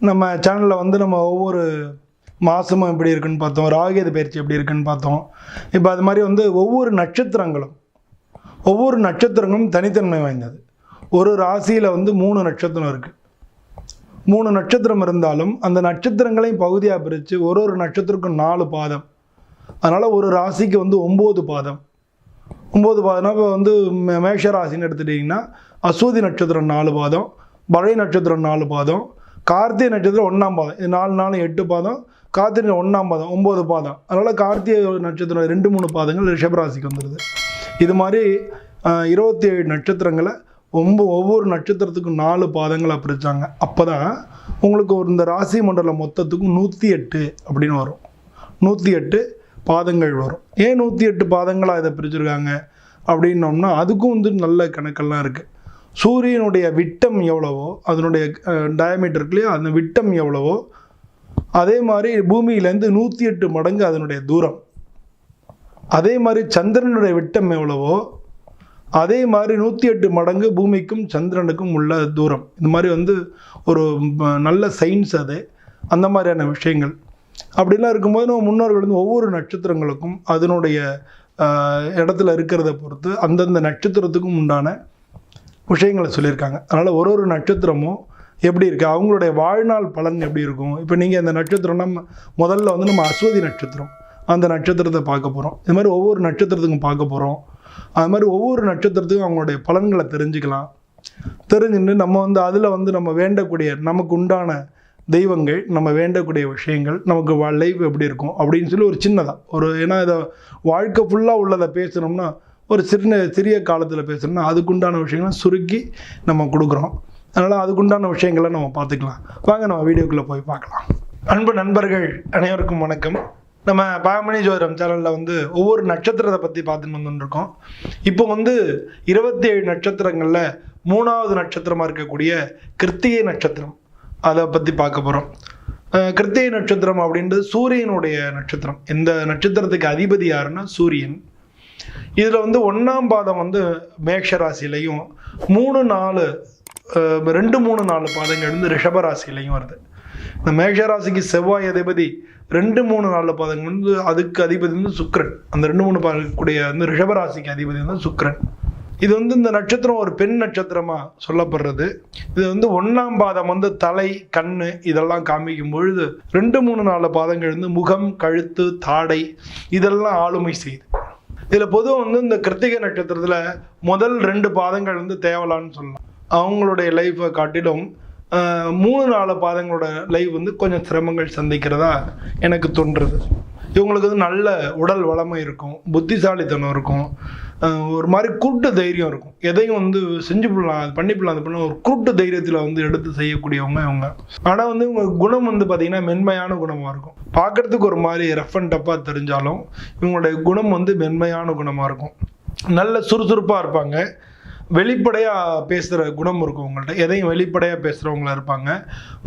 நம்ம சேனலில் வந்து நம்ம ஒவ்வொரு மாதமும் எப்படி இருக்குன்னு பார்த்தோம் ராகேது பயிற்சி எப்படி இருக்குன்னு பார்த்தோம். இப்போ அது மாதிரி வந்து ஒவ்வொரு நட்சத்திரங்களும் ஒவ்வொரு நட்சத்திரங்களும் தனித்தன்மை வாய்ந்தது. ஒரு ராசியில் வந்து மூணு நட்சத்திரம் இருக்குது மூணு நட்சத்திரம் இருந்தாலும் அந்த நட்சத்திரங்களையும் பகுதியாக பிரித்து ஒரு ஒரு நட்சத்திரக்கும் நாலு பாதம். அதனால் ஒரு ராசிக்கு வந்து ஒம்பது பாதம். ஒம்பது பாதம்னா இப்போ வந்து மே- மேஷ ராசின்னு எடுத்துட்டிங்கன்னா அசூதி நட்சத்திரம் நாலு பாதம் பழைய நட்சத்திரம் நாலு பாதம் கார்த்திகை நட்சத்திரம் ஒன்றாம் பாதம். இது நாலு நாலு எட்டு பாதம். கார்த்திகை ஒன்றாம் பாதம் ஒம்பது பாதம். அதனால் கார்த்திகை நட்சத்திரம் ரெண்டு மூணு பாதங்கள் ரிஷபராசிக்கு வந்துடுது இது மாதிரி இருபத்தி ஏழு நட்சத்திரங்களை ஒம்ப ஒவ்வொரு நட்சத்திரத்துக்கும் நாலு பாதங்களை பிரித்தாங்க அப்போ தான் உங்களுக்கு ஒரு இந்த ராசி மண்டலம் மொத்தத்துக்கும் நூற்றி எட்டு அப்படின்னு வரும். நூற்றி எட்டு பாதங்கள் வரும். ஏன் நூற்றி எட்டு பாதங்களாக இதை பிரிச்சுருக்காங்க? அப்படின்னோம்னா அதுக்கும் வந்து நல்ல கணக்கெல்லாம் இருக்குது சூரியனுடைய விட்டம் எவ்வளவோ அதனுடைய டயமீட்டர் இருக்குல்லையோ அந்த விட்டம் எவ்வளவோ அதே மாதிரி பூமியிலேருந்து நூற்றி எட்டு மடங்கு அதனுடைய தூரம். அதே மாதிரி சந்திரனுடைய விட்டம் எவ்வளவோ அதே மாதிரி நூற்றி எட்டு மடங்கு பூமிக்கும் சந்திரனுக்கும் உள்ள தூரம். இந்த மாதிரி வந்து ஒரு நல்ல சயின்ஸ் அது. அந்த மாதிரியான விஷயங்கள். அப்படிலாம் இருக்கும்போது நம்ம முன்னோர்கள் வந்து ஒவ்வொரு நட்சத்திரங்களுக்கும் அதனுடைய இடத்துல இருக்கிறத பொறுத்து அந்தந்த நட்சத்திரத்துக்கும் உண்டான விஷயங்களை சொல்லியிருக்காங்க. அதனால் ஒரு ஒரு நட்சத்திரமும் எப்படி இருக்குது அவங்களுடைய வாழ்நாள் பலன் எப்படி இருக்கும்? இப்போ நீங்கள் அந்த நட்சத்திரம்னா நம்ம முதல்ல வந்து நம்ம அஸ்வதி நட்சத்திரம். அந்த நட்சத்திரத்தை பார்க்க போகிறோம் இது மாதிரி ஒவ்வொரு நட்சத்திரத்துக்கும் பார்க்க போகிறோம் அது மாதிரி ஒவ்வொரு நட்சத்திரத்துக்கும் அவங்களுடைய பலன்களை தெரிஞ்சுக்கலாம். தெரிஞ்சுட்டு நம்ம வந்து அதில் வந்து நம்ம வேண்டக்கூடிய நமக்கு உண்டான தெய்வங்கள் நம்ம வேண்டக்கூடிய விஷயங்கள் நமக்கு லைஃப் எப்படி இருக்கும்? அப்படின்னு சொல்லி ஒரு சின்னதாக ஒரு ஏன்னா இதை வாழ்க்கை ஃபுல்லாக உள்ளதை பேசணும்னா ஒரு சின்ன சிறிய காலத்தில் பேசணும்னா அதுக்குண்டான விஷயங்களை சுருக்கி நம்ம கொடுக்குறோம். அதனால் அதுக்குண்டான விஷயங்களை நம்ம பார்த்துக்கலாம். வாங்க நம்ம வீடியோக்குள்ளே போய் பார்க்கலாம். அன்பு நண்பர்கள் அனைவருக்கும் வணக்கம். நம்ம பாமணி ஜோதிடம் சேனலில் வந்து ஒவ்வொரு நட்சத்திரத்தை பற்றி பார்த்துன்னு வந்துருக்கோம் இப்போ வந்து இருபத்தி ஏழு நட்சத்திரங்களில் மூணாவது நட்சத்திரமாக இருக்கக்கூடிய கிருத்திகை நட்சத்திரம். அதை பற்றி பார்க்க போகிறோம் கிருத்திகை நட்சத்திரம் அப்படின்றது சூரியனுடைய நட்சத்திரம். இந்த நட்சத்திரத்துக்கு அதிபதி யாருன்னா சூரியன். இதில் வந்து ஒன்றாம் பாதம் வந்து மேஷராசிலையும் மூணு நாலு ரெண்டு மூணு நாலு பாதங்கள் வந்து ரிஷபராசிலையும் வருது. இந்த மேஷராசிக்கு செவ்வாய் அதிபதி ரெண்டு மூணு நாலு பாதங்கள் வந்து அதுக்கு அதிபதி வந்து சுக்ரன் அந்த ரெண்டு மூணு பாதக்கூடிய வந்து ரிஷபராசிக்கு அதிபதி வந்து சுக்ரன் இது வந்து இந்த நட்சத்திரம் ஒரு பெண் நட்சத்திரமாக சொல்லப்படுறது. இது வந்து ஒன்றாம் பாதம் வந்து தலை கண்ணு இதெல்லாம் காமிக்கும் பொழுது ரெண்டு மூணு நாலு பாதங்கள் வந்து முகம் கழுத்து தாடை இதெல்லாம் ஆளுமை செய்யுது. இதில் பொதுவாக வந்து இந்த கிருத்திகை நட்சத்திரத்தில் முதல் ரெண்டு பாதங்கள் வந்து தேவலான்னு சொல்லலாம். அவங்களுடைய லைஃப்பை காட்டிலும் மூணு நாலு பாதங்களோட லைஃப் வந்து கொஞ்சம் சிரமங்கள் சந்திக்கிறதா எனக்கு தோன்றுறது இவங்களுக்கு வந்து நல்ல உடல் வளமை இருக்கும் புத்திசாலித்தனம் இருக்கும். ஒரு மாதிரி குருட்டு தைரியம் இருக்கும். எதையும் வந்து செஞ்சு போடலாம் அது பண்ணி போடலாம் அது பண்ணலாம் ஒரு குருட்டு தைரியத்தில் வந்து எடுத்து செய்யக்கூடியவங்க இவங்க. ஆனால் வந்து இவங்க குணம் வந்து பார்த்திங்கன்னா மென்மையான குணமாக இருக்கும். பார்க்குறதுக்கு ஒரு மாதிரி ரஃப் அண்ட் டப்பாக தெரிஞ்சாலும் இவங்களுடைய குணம் வந்து மென்மையான குணமாக இருக்கும். நல்ல சுறுசுறுப்பாக இருப்பாங்க. வெளிப்படையாக பேசுகிற குணம் இருக்கும் உங்கள்கிட்ட எதையும் வெளிப்படையாக பேசுகிறவங்களா இருப்பாங்க.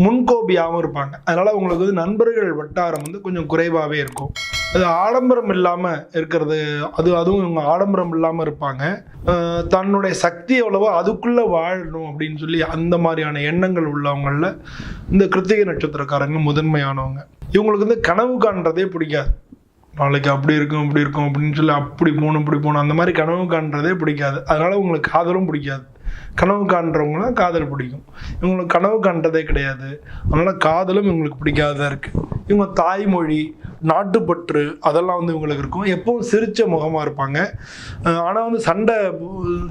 முன்கோபியாகவும் இருப்பாங்க. அதனால் உங்களுக்கு வந்து நண்பர்கள் வட்டாரம் வந்து கொஞ்சம் குறைவாகவே இருக்கும். அது ஆடம்பரம் இல்லாமல் இருக்கிறது அது அதுவும் இவங்க ஆடம்பரம் இல்லாமல் இருப்பாங்க. தன்னுடைய சக்தி எவ்வளவோ அதுக்குள்ளே வாழணும் அப்படின்னு சொல்லி அந்த மாதிரியான எண்ணங்கள் உள்ளவங்களில் இந்த கிருத்திகை நட்சத்திரக்காரங்க முதன்மையானவங்க. இவங்களுக்கு வந்து கனவு காண்றதே பிடிக்காது. நாளைக்கு அப்படி இருக்கும் இப்படி இருக்கும் அப்படின்னு சொல்லி அப்படி போகணும் இப்படி போகணும். அந்த மாதிரி கனவு காண்றதே பிடிக்காது. அதனால உங்களுக்கு காதலும் பிடிக்காது. கனவு காண்றவங்கள காதல் பிடிக்கும். இவங்களுக்கு கனவு காண்றதே கிடையாது. அதனால காதலும் இவங்களுக்கு பிடிக்காததாக இருக்குது இவங்க தாய்மொழி நாட்டுப்பற்று அதெல்லாம் வந்து இவங்களுக்கு இருக்கும். எப்பவும் சிரித்த முகமாக இருப்பாங்க. ஆனால் வந்து சண்டை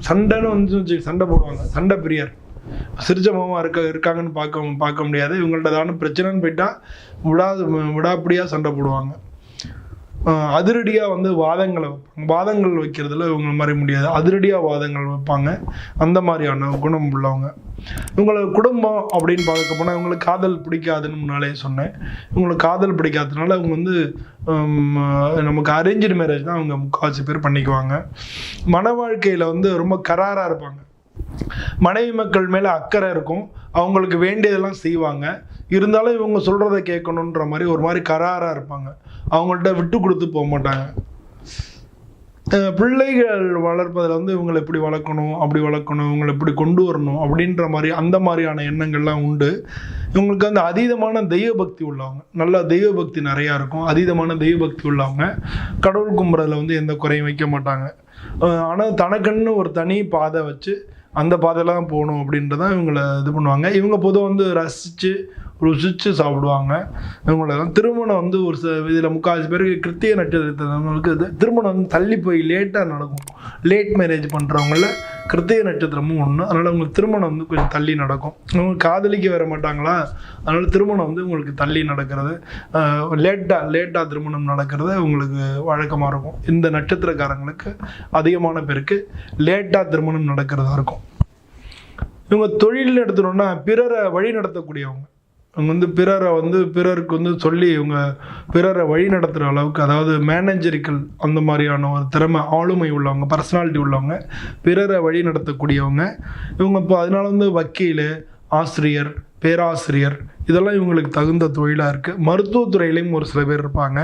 சண்டைன்னு வந்து சண்டை போடுவாங்க. சண்டை பிரியர். சிரிச்ச முகமாக இருக்க இருக்காங்கன்னு பார்க்க பார்க்க முடியாது. இவங்கள்ட்ட ஏதாவது பிரச்சனைன்னு போயிட்டா விடாது விடாப்படியாக சண்டை போடுவாங்க. அதிரடியாக வந்து வாதங்களை வைப்பாங்க. வாதங்கள் வைக்கிறதுல இவங்க மாதிரி முடியாது. அதிரடியாக வாதங்கள் வைப்பாங்க. அந்த மாதிரியான குணம் உள்ளவங்க. இவங்களுக்கு குடும்பம் அப்படின்னு பார்க்க போனால் இவங்களுக்கு காதல் பிடிக்காதுன்னு முன்னாலே சொன்னேன். இவங்களுக்கு காதல் பிடிக்காததுனால இவங்க வந்து நமக்கு அரேஞ்சு மேரேஜ் தான் அவங்க முக்கால்வாசி பேர் பண்ணிக்குவாங்க. மன வாழ்க்கையில் வந்து ரொம்ப கராராக இருப்பாங்க. மனைவி மக்கள் மேலே அக்கறை இருக்கும். அவங்களுக்கு வேண்டியதெல்லாம் செய்வாங்க. இருந்தாலும் இவங்க சொல்கிறத கேட்கணுன்ற மாதிரி ஒரு மாதிரி கராராக இருப்பாங்க. அவங்கள்ட்ட விட்டு கொடுத்து போக மாட்டாங்க. பிள்ளைகள் வளர்ப்பதில் வந்து இவங்களை எப்படி வளர்க்கணும் அப்படி வளர்க்கணும் இவங்களை எப்படி கொண்டு வரணும் அப்படின்ற மாதிரி அந்த மாதிரியான எண்ணங்கள்லாம் உண்டு. இவங்களுக்கு அந்த அதீதமான தெய்வ பக்தி உள்ளவங்க. நல்லா தெய்வ பக்தி நிறையா இருக்கும். அதீதமான தெய்வ பக்தி உள்ளவங்க. கடவுள் கும்புறதில் வந்து எந்த குறையும் வைக்க மாட்டாங்க. ஆனால் தனக்குன்னு ஒரு தனி பாதை வச்சு அந்த பாதையெல்லாம் போகணும் அப்படின்றதான் இவங்களை இது பண்ணுவாங்க. இவங்க பொதுவாக வந்து ரசித்து ருசித்து சாப்பிடுவாங்க. இவங்களெல்லாம் திருமணம் வந்து ஒரு சில இதில் முக்கால்வாசி பேருக்கு கிருத்திய நட்சத்திரத்தவங்களுக்கு இது திருமணம் வந்து தள்ளி போய் லேட்டாக நடக்கும். லேட் மேரேஜ் பண்ணுறவங்கள கிருத்திய நட்சத்திரமும் ஒன்று அதனால் உங்களுக்கு திருமணம் வந்து கொஞ்சம் தள்ளி நடக்கும். இவங்க காதலிக்க வர மாட்டாங்களா? அதனால் திருமணம் வந்து உங்களுக்கு தள்ளி நடக்கிறது. லேட்டாக லேட்டாக திருமணம் நடக்கிறது உங்களுக்கு வழக்கமாக இருக்கும். இந்த நட்சத்திரக்காரங்களுக்கு அதிகமான பேருக்கு லேட்டாக திருமணம் நடக்கிறதா இருக்கும். இவங்க தொழில் எடுத்துட்டோம்னா பிறரை வழி நடத்தக்கூடியவங்க. இவங்க வந்து பிறரை வந்து பிறருக்கு வந்து சொல்லி இவங்க பிறரை வழி நடத்துகிற அளவுக்கு அதாவது மேனேஜரிக்கல் அந்த மாதிரியான ஒரு திறமை ஆளுமை உள்ளவங்க பர்சனாலிட்டி உள்ளவங்க பிறரை வழி நடத்தக்கூடியவங்க. இவங்க இப்போ அதனால வந்து வக்கீல் ஆசிரியர் பேராசிரியர் இதெல்லாம் இவங்களுக்கு தகுந்த தொழிலாக இருக்குது மருத்துவத்துறையிலையும் ஒரு சில பேர் இருப்பாங்க.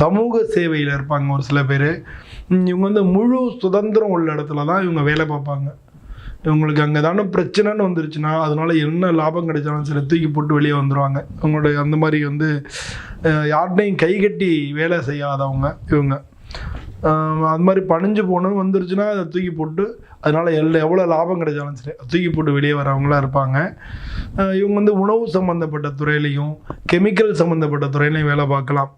சமூக சேவையில் இருப்பாங்க ஒரு சில பேர். இவங்க வந்து முழு சுதந்திரம் உள்ள இடத்துல தான் இவங்க வேலை பார்ப்பாங்க. இவங்களுக்கு அங்கே தானே பிரச்சனைன்னு வந்துருச்சுன்னா அதனால என்ன லாபம் கிடைச்சாலும் சரி தூக்கி போட்டு வெளியே வந்துடுவாங்க அவங்களுடைய அந்த மாதிரி வந்து அஹ், கை கட்டி வேலை செய்யாதவங்க இவங்க. அது மாதிரி பணிஞ்சு போனது வந்துருச்சுன்னா அதை தூக்கி போட்டு அதனால எல்ல எவ்வளோ லாபம் கிடைச்சாலும் சரி தூக்கி போட்டு வெளியே வரவங்களா இருப்பாங்க. இவங்க வந்து உணவு சம்மந்தப்பட்ட துறையிலையும் கெமிக்கல் சம்மந்தப்பட்ட துறையிலையும் வேலை பார்க்கலாம்.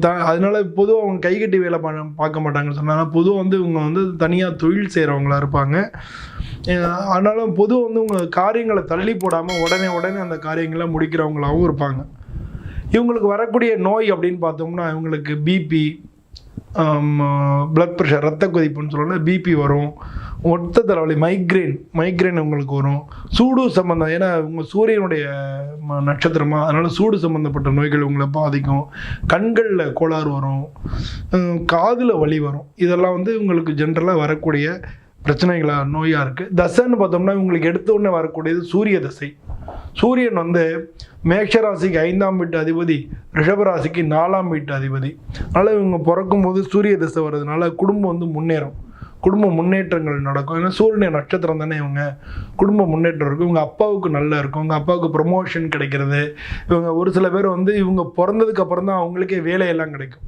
த அதனால பொதுவாக அவங்க கைகட்டி வேலை பண்ண பார்க்க மாட்டாங்கன்னு சொன்னாங்க. பொதுவாக வந்து இவங்க வந்து தனியாக தொழில் செய்கிறவங்களா இருப்பாங்க. ஆனாலும் பொதுவாக வந்து உங்கள் காரியங்களை தள்ளி போடாமல் உடனே உடனே அந்த காரியங்களை முடிக்கிறவங்களாகவும் இருப்பாங்க. இவங்களுக்கு வரக்கூடிய நோய் அப்படின்னு பார்த்தோம்னா இவங்களுக்கு பிபி பிளட் ப்ரெஷர் ரத்த கொதிப்புன்னு சொல்லணும் பிபி வரும். ஒத்த தலைவலி மைக்ரைன் மைக்ரேன் உங்களுக்கு வரும். சூடு சம்மந்தம் ஏன்னா உங்கள் சூரியனுடைய ம- நட்சத்திரமா அதனால் சூடு சம்மந்தப்பட்ட நோய்கள் உங்களை பாதிக்கும். கண்களில் கோளாறு வரும். காதில் வலி வரும். இதெல்லாம் வந்து உங்களுக்கு ஜென்ரலாக வரக்கூடிய பிரச்சனைகளாக நோயாக இருக்குது தசைன்னு பார்த்தோம்னா உங்களுக்கு எடுத்த உடனே வரக்கூடியது சூரிய தசை. சூரியன் வந்து மேஷராசிக்கு ஐந்தாம் வீட்டு அதிபதி ரிஷபராசிக்கு நாலாம் வீட்டு அதிபதி. அதனால் இவங்க பிறக்கும்போது சூரிய தசை வர்றதுனால குடும்பம் வந்து முன்னேறும். குடும்ப முன்னேற்றங்கள் நடக்கும். ஏன்னா சூரியனை நட்சத்திரம் தானே இவங்க. குடும்ப முன்னேற்றம் இருக்கும். இவங்க அப்பாவுக்கு நல்லா இருக்கும். இவங்க அப்பாவுக்கு ப்ரொமோஷன் கிடைக்கிறது. இவங்க ஒரு சில பேர் வந்து இவங்க பிறந்ததுக்கு அப்புறம் தான் அவங்களுக்கே வேலையெல்லாம் கிடைக்கும்.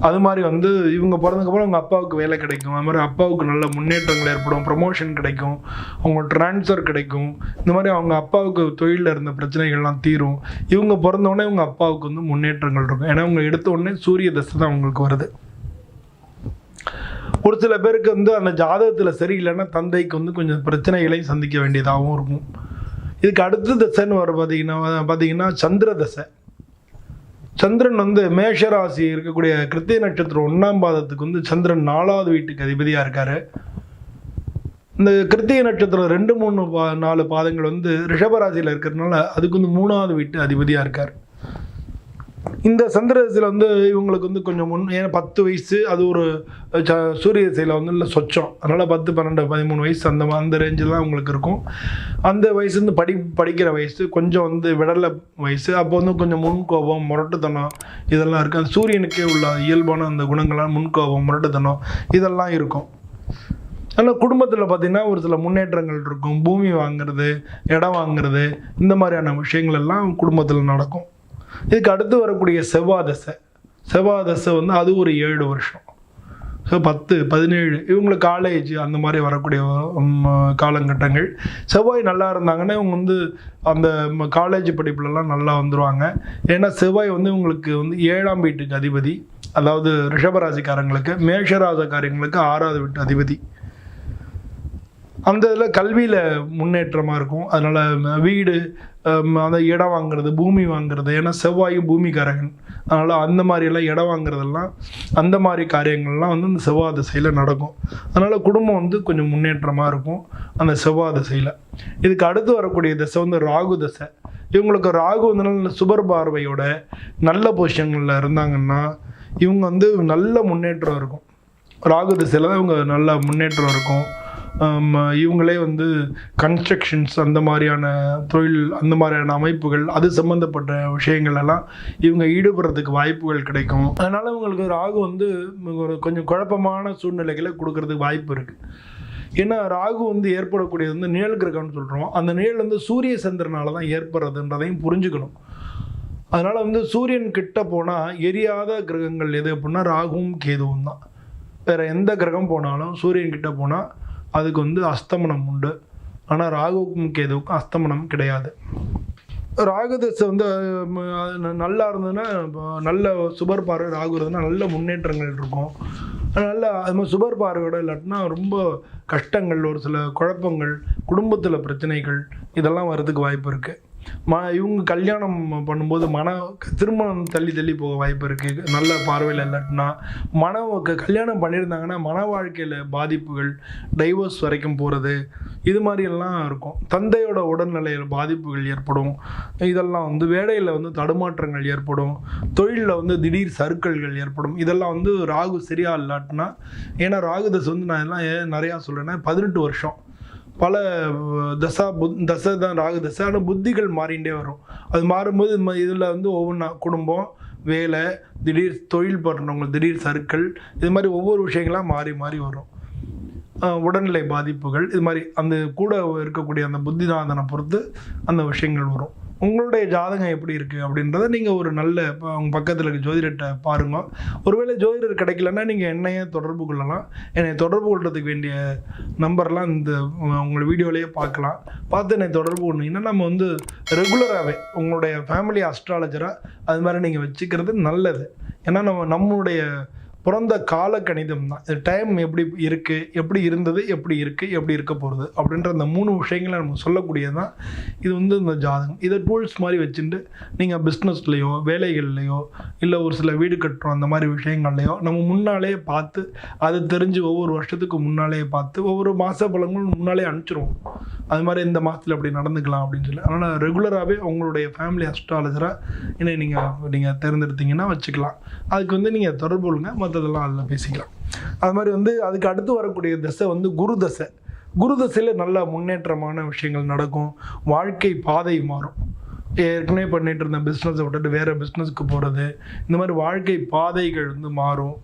அது மாதிரி வந்து இவங்க பிறந்ததுக்கப்புறம் அவங்க அப்பாவுக்கு வேலை கிடைக்கும். அது மாதிரி அப்பாவுக்கு நல்ல முன்னேற்றங்கள் ஏற்படும் ப்ரமோஷன் கிடைக்கும் அவங்க ட்ரான்ஸ்ஃபர் கிடைக்கும். இந்த மாதிரி அவங்க அப்பாவுக்கு தொழிலில் இருந்த பிரச்சனைகள்லாம் தீரும். இவங்க பிறந்தோடனே இவங்க அப்பாவுக்கு வந்து முன்னேற்றங்கள் இருக்கும். ஏன்னா அவங்க எடுத்த உடனே சூரிய தசை தான் அவங்களுக்கு வருது. ஒரு சில பேருக்கு வந்து அந்த ஜாதகத்தில் சரியில்லைன்னா தந்தைக்கு வந்து கொஞ்சம் பிரச்சனைகளையும் சந்திக்க வேண்டியதாகவும் இருக்கும். இதுக்கு அடுத்த தசைன்னு வர பார்த்தீங்கன்னா பார்த்தீங்கன்னா சந்திர தசை. சந்திரன் வந்து மேஷ ராசி இருக்கக்கூடிய கிருத்திய நட்சத்திரம் ஒன்றாம் பாதத்துக்கு வந்து சந்திரன் நாலாவது வீட்டுக்கு அதிபதியாக இருக்கார். இந்த கிருத்திய நட்சத்திரம் ரெண்டு மூணு பா நாலு பாதங்கள் வந்து ரிஷபராசியில் இருக்கிறதுனால அதுக்கு வந்து மூணாவது வீட்டு அதிபதியாக இருக்கார். இந்த சந்திரதசையில் வந்து இவங்களுக்கு வந்து கொஞ்சம் முன் ஏன்னா பத்து வயசு அது ஒரு ச சூரிய திசையில் வந்து இல்லை சொச்சம். அதனால் பத்து பன்னெண்டு பதிமூணு வயசு அந்த அந்த ரேஞ்சில் தான் அவங்களுக்கு இருக்கும். அந்த வயசுலேருந்து படி படிக்கிற வயசு கொஞ்சம் வந்து விடலை வயசு அப்போ வந்து கொஞ்சம் முன்கோபம் முரட்டுத்தனம் இதெல்லாம் இருக்குது அந்த சூரியனுக்கே உள்ள இயல்பான அந்த குணங்கள்லாம் முன்கோபம் முரட்டுத்தனம் இதெல்லாம் இருக்கும். ஆனால் குடும்பத்தில் பார்த்திங்கன்னா ஒரு சில முன்னேற்றங்கள் இருக்கும். பூமி வாங்குறது இடம் வாங்குறது இந்த மாதிரியான விஷயங்கள் எல்லாம் குடும்பத்தில் நடக்கும். இதுக்கு அடுத்து வரக்கூடிய செவ்வாய் தசை செவ்வாய் தசை வந்து அது ஒரு ஏழு வருஷம். ஸோ பத்து பதினேழு இவங்களுக்கு காலேஜ் அந்த மாதிரி வரக்கூடிய காலங்கட்டங்கள். காலகட்டங்கள் செவ்வாய் நல்லா இருந்தாங்கன்னா இவங்க வந்து அந்த காலேஜ் படிப்புலலாம் நல்லா வந்துருவாங்க. ஏன்னா செவ்வாய் வந்து இவங்களுக்கு வந்து ஏழாம் வீட்டுக்கு அதிபதி. அதாவது ரிஷபராசிக்காரங்களுக்கு மேஷராசக்காரங்களுக்கு ஆறாவது வீட்டு அதிபதி. அந்த இதில் கல்வியில் முன்னேற்றமாக இருக்கும். அதனால் வீடு அந்த இடம் வாங்குறது பூமி வாங்குறது ஏன்னா செவ்வாயும் பூமிக்காரகன். அதனால் அந்த மாதிரியெல்லாம் இடம் வாங்குறதெல்லாம் அந்த மாதிரி காரியங்கள்லாம் வந்து இந்த செவ்வாய் திசையில் நடக்கும். அதனால் குடும்பம் வந்து கொஞ்சம் முன்னேற்றமாக இருக்கும் அந்த செவ்வாய் திசையில். இதுக்கு அடுத்து வரக்கூடிய திசை வந்து ராகு திசை. இவங்களுக்கு ராகு வந்து சுபர் பார்வையோட நல்ல பொசிஷன்களில் இருந்தாங்கன்னா இவங்க வந்து நல்ல முன்னேற்றம் இருக்கும். ராகு திசையில் தான் இவங்க நல்ல முன்னேற்றம் இருக்கும். இவங்களே வந்து கன்ஸ்ட்ரக்ஷன்ஸ் அந்த மாதிரியான தொழில் அந்த மாதிரியான அமைப்புகள் அது சம்மந்தப்பட்ட விஷயங்கள் எல்லாம் இவங்க ஈடுபடுறதுக்கு வாய்ப்புகள் கிடைக்கும். அதனால் இவங்களுக்கு ராகு வந்து ஒரு கொஞ்சம் குழப்பமான சூழ்நிலைகளை கொடுக்கறதுக்கு வாய்ப்பு இருக்குது ஏன்னா ராகு வந்து ஏற்படக்கூடியது வந்து நிழல் கிரகம்னு சொல்கிறோம் அந்த நிழல் வந்து சூரிய சந்திரனால தான் ஏற்படுறதுன்றதையும் புரிஞ்சுக்கணும். அதனால் வந்து சூரியன் கிட்ட போனால் எரியாத கிரகங்கள் எது அப்படின்னா ராகுவும் கேதுவும் தான். வேறு எந்த கிரகம் போனாலும் சூரியன் கிட்ட போனால் அதுக்கு வந்து அஸ்தமனம் உண்டு. ஆனால் ராகுவுக்கும் கேதுவுக்கும் அஸ்தமனம் கிடையாது. ராகுதசை வந்து நல்லா இருந்ததுன்னா நல்ல சுபர் பார்வை ராகு இருந்ததுன்னா நல்ல முன்னேற்றங்கள் இருக்கும். நல்ல அது மாதிரி சுபர் பார்வையோட இல்லாட்டினா ரொம்ப கஷ்டங்கள் ஒரு சில குழப்பங்கள் குடும்பத்தில் பிரச்சனைகள் இதெல்லாம் வர்றதுக்கு வாய்ப்பு இருக்குது ம இவங்க கல்யாணம் பண்ணும்போது மன திருமணம் தள்ளி தள்ளி போக வாய்ப்பு இருக்குது நல்ல பார்வையில் இல்லாட்டினா மன கல்யாணம் பண்ணியிருந்தாங்கன்னா மன வாழ்க்கையில் பாதிப்புகள் டைவர்ஸ் வரைக்கும் போகிறது இது மாதிரியெல்லாம் இருக்கும். தந்தையோட உடல்நிலையில் பாதிப்புகள் ஏற்படும். இதெல்லாம் வந்து வேலையில் வந்து தடுமாற்றங்கள் ஏற்படும். தொழிலில் வந்து திடீர் சறுக்கல்கள் ஏற்படும். இதெல்லாம் வந்து ராகு சரியா இல்லாட்டினா ஏன்னா ராகு தசை வந்து நான் எல்லாம் ஏன் நிறையா சொல்கிறேன்னா பதினெட்டு வருஷம். பல தசா புத் தசை தான் ராகு தசை ஆனால் புத்திகள் மாறிண்டே வரும். அது மாறும்போது இது மாதிரி இதில் வந்து ஒவ்வொன்றா குடும்பம் வேலை திடீர் தொழில் பண்ணுறவங்க திடீர் சருக்கள் இது மாதிரி ஒவ்வொரு விஷயங்களாக மாறி மாறி வரும். உடல்நிலை பாதிப்புகள் இது மாதிரி அந்த கூட இருக்கக்கூடிய அந்த புத்திநாதனை பொறுத்து அந்த விஷயங்கள் வரும். உங்களுடைய ஜாதகம் எப்படி இருக்குது அப்படின்றத நீங்கள் ஒரு நல்ல இப்போ உங்கள் பக்கத்தில் இருக்க ஜோதிடர்கிட்ட பாருங்கள் ஒருவேளை ஜோதிடர் கிடைக்கலன்னா நீங்கள் என்னையே தொடர்பு கொள்ளலாம். என்னை தொடர்பு கொள்றதுக்கு வேண்டிய நம்பர்லாம் இந்த உங்களை வீடியோலேயே பார்க்கலாம். பார்த்து என்னை தொடர்பு கொண்டீங்கன்னா நம்ம வந்து ரெகுலராகவே உங்களுடைய ஃபேமிலி அஸ்ட்ராலஜராக அது மாதிரி நீங்கள் வச்சுக்கிறது நல்லது. ஏன்னா நம்ம நம்மளுடைய பிறந்த கால கணிதம் தான் டைம் எப்படி இருக்குது எப்படி இருந்தது எப்படி இருக்குது எப்படி இருக்க போகிறது அப்படின்ற அந்த மூணு விஷயங்களை நம்ம சொல்லக்கூடியது தான் இது வந்து இந்த ஜாதகம். இதை டூல்ஸ் மாதிரி வச்சுட்டு நீங்கள் பிஸ்னஸ்லேயோ வேலைகள்லையோ இல்லை ஒரு சில வீடு கட்டுறோம் அந்த மாதிரி விஷயங்கள்லையோ நம்ம முன்னாலே பார்த்து அது தெரிஞ்சு ஒவ்வொரு வருஷத்துக்கு முன்னாலே பார்த்து ஒவ்வொரு மாத பழங்களும் முன்னாலே அனுப்பிச்சிருவோம். அது மாதிரி இந்த மாதத்தில் அப்படி நடந்துக்கலாம் அப்படின்னு சொல்லி. அதனால் ரெகுலராகவே உங்களுடைய ஃபேமிலி அஸ்ட்ராலஜராக என்னை நீங்கள் நீங்கள் தேர்ந்தெடுத்தீங்கன்னா வச்சுக்கலாம். அதுக்கு வந்து நீங்கள் தொடர்பு கொள்ளுங்க. மற்றதெல்லாம் அதில் பேசிக்கலாம். அது மாதிரி வந்து அதுக்கு அடுத்து வரக்கூடிய தசை வந்து குரு தசை. குரு தசையில் நல்ல முன்னேற்றமான விஷயங்கள் நடக்கும். வாழ்க்கை பாதை மாறும். ஏற்கனவே பண்ணிட்டு இருந்த பிஸ்னஸை விட்டுட்டு வேறு பிஸ்னஸ்க்கு போகிறது இந்த மாதிரி வாழ்க்கை பாதைகள் வந்து மாறும்.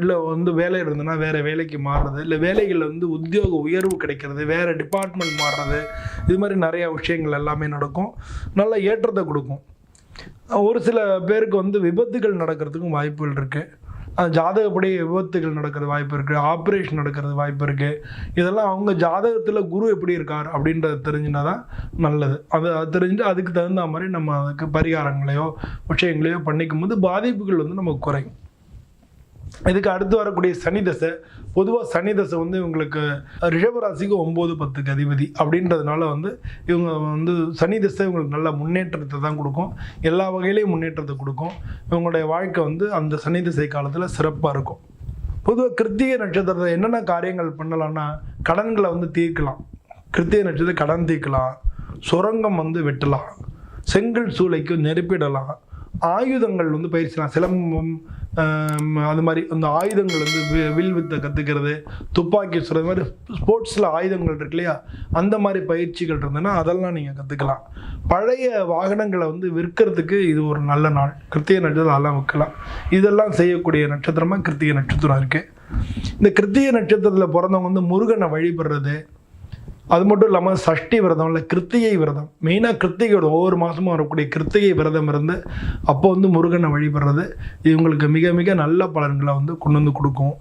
இல்லை வந்து வேலை இருந்ததுன்னா வேறு வேலைக்கு மாறுறது. இல்லை வேலைகளில் வந்து உத்தியோக உயர்வு கிடைக்கிறது. வேறு டிபார்ட்மெண்ட் மாறுறது. இது மாதிரி நிறையா விஷயங்கள் எல்லாமே நடக்கும். நல்ல ஏற்றத்தை கொடுக்கும். ஒரு சில பேருக்கு வந்து விபத்துகள் நடக்கிறதுக்கும் வாய்ப்புகள் இருக்குது ஜாதகப்படி விபத்துகள் நடக்கிறது வாய்ப்பு இருக்குது ஆப்ரேஷன் நடக்கிறது வாய்ப்பு இருக்குது இதெல்லாம் அவங்க ஜாதகத்தில் குரு எப்படி இருக்கார் அப்படின்றத தெரிஞ்சுனா தான் நல்லது. அது அது தெரிஞ்சுட்டு அதுக்கு தகுந்த மாதிரி நம்ம அதுக்கு பரிகாரங்களையோ விஷயங்களையோ பண்ணிக்கும் போது பாதிப்புகள் வந்து நமக்கு குறையும். இதுக்கு அடுத்து வரக்கூடிய சனி தசை பொதுவாக சனி தசை வந்து இவங்களுக்கு ரிஷபராசிக்கு ஒம்பது பத்துக்கு அதிபதி அப்படின்றதுனால வந்து இவங்க வந்து சனி தசை இவங்களுக்கு நல்ல முன்னேற்றத்தை தான் கொடுக்கும். எல்லா வகையிலையும் முன்னேற்றத்தை கொடுக்கும். இவங்களுடைய வாழ்க்கை வந்து அந்த சனி திசை காலத்தில் சிறப்பாக இருக்கும். பொதுவாக கிருத்திகை நட்சத்திரத்தை என்னென்ன காரியங்கள் பண்ணலான்னா கடன்களை வந்து தீர்க்கலாம். கிருத்திகை நட்சத்திரம் கடன் தீர்க்கலாம். சுரங்கம் வந்து வெட்டலாம். செங்கல் சூளைக்கு நெருப்பிடலாம். ஆயுதங்கள் வந்து பயிற்சிலாம். சிலம்பம் அது மாதிரி அந்த ஆயுதங்கள் வந்து வில் வித்தை கற்றுக்கிறது துப்பாக்கி சுடுறது மாதிரி ஸ்போர்ட்ஸில் ஆயுதங்கள் இருக்கு இல்லையா? அந்த மாதிரி பயிற்சிகள் இருந்ததுன்னா அதெல்லாம் நீங்கள் கற்றுக்கலாம் பழைய வாகனங்களை வந்து விற்கிறதுக்கு இது ஒரு நல்ல நாள். கிருத்திகை நட்சத்திரம் அதெல்லாம் விற்கலாம். இதெல்லாம் செய்யக்கூடிய நட்சத்திரமாக கிருத்திகை நட்சத்திரம் இருக்குது இந்த கிருத்திகை நட்சத்திரத்தில் பிறந்தவங்க வந்து முருகனை வழிபடுறது அது மட்டும் இல்லாமல் சஷ்டி விரதம் இல்லை கிருத்திகை விரதம். மெயினாக கிருத்திகையோட ஒவ்வொரு மாதமும் வரக்கூடிய கிருத்திகை விரதம் இருந்து அப்போ வந்து முருகனை வழிபடுறது. இவங்களுக்கு மிக மிக நல்ல பலன்களை வந்து கொண்டு வந்து கொடுக்கும்.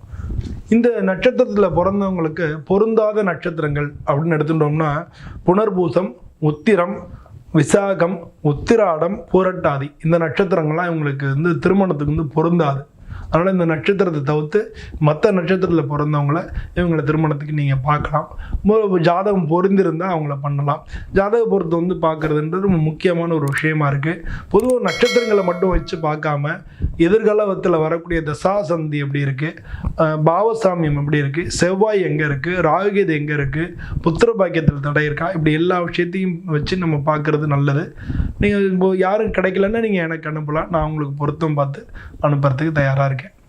இந்த நட்சத்திரத்தில் பிறந்தவங்களுக்கு பொருந்தாத நட்சத்திரங்கள் அப்படின்னு எடுத்துட்டோம்னா புனர்பூசம் உத்திரம் விசாகம் உத்திராடம் பூரட்டாதி. இந்த நட்சத்திரங்கள்லாம் இவங்களுக்கு வந்து திருமணத்துக்கு வந்து பொருந்தாது. அதனால் இந்த நட்சத்திரத்தை தவிர்த்து மற்ற நட்சத்திரத்தில் பிறந்தவங்கள இவங்களை திருமணத்துக்கு நீங்கள் பார்க்கலாம். ஜாதகம் பொருந்திருந்தால் அவங்கள பண்ணலாம். ஜாதக பொருத்தம் வந்து பார்க்குறதுன்றது ரொம்ப முக்கியமான ஒரு விஷயமா இருக்குது பொதுவாக நட்சத்திரங்களை மட்டும் வச்சு பார்க்காம எதிர்காலத்தில் வரக்கூடிய தசாசந்தி எப்படி இருக்குது பாவசாமியம் எப்படி இருக்குது செவ்வாய் எங்கே இருக்குது ராகுகேது எங்கே இருக்குது புத்திர பாக்கியத்தில் தடை இருக்கா? இப்படி எல்லா விஷயத்தையும் வச்சு நம்ம பார்க்குறது நல்லது. நீங்கள் இப்போ யாரும் கிடைக்கலன்னா நீங்கள் எனக்கு அனுப்பலாம். நான் உங்களுக்கு பொருத்தம் பார்த்து அனுப்புறதுக்கு தயாராக இருக்கேன்.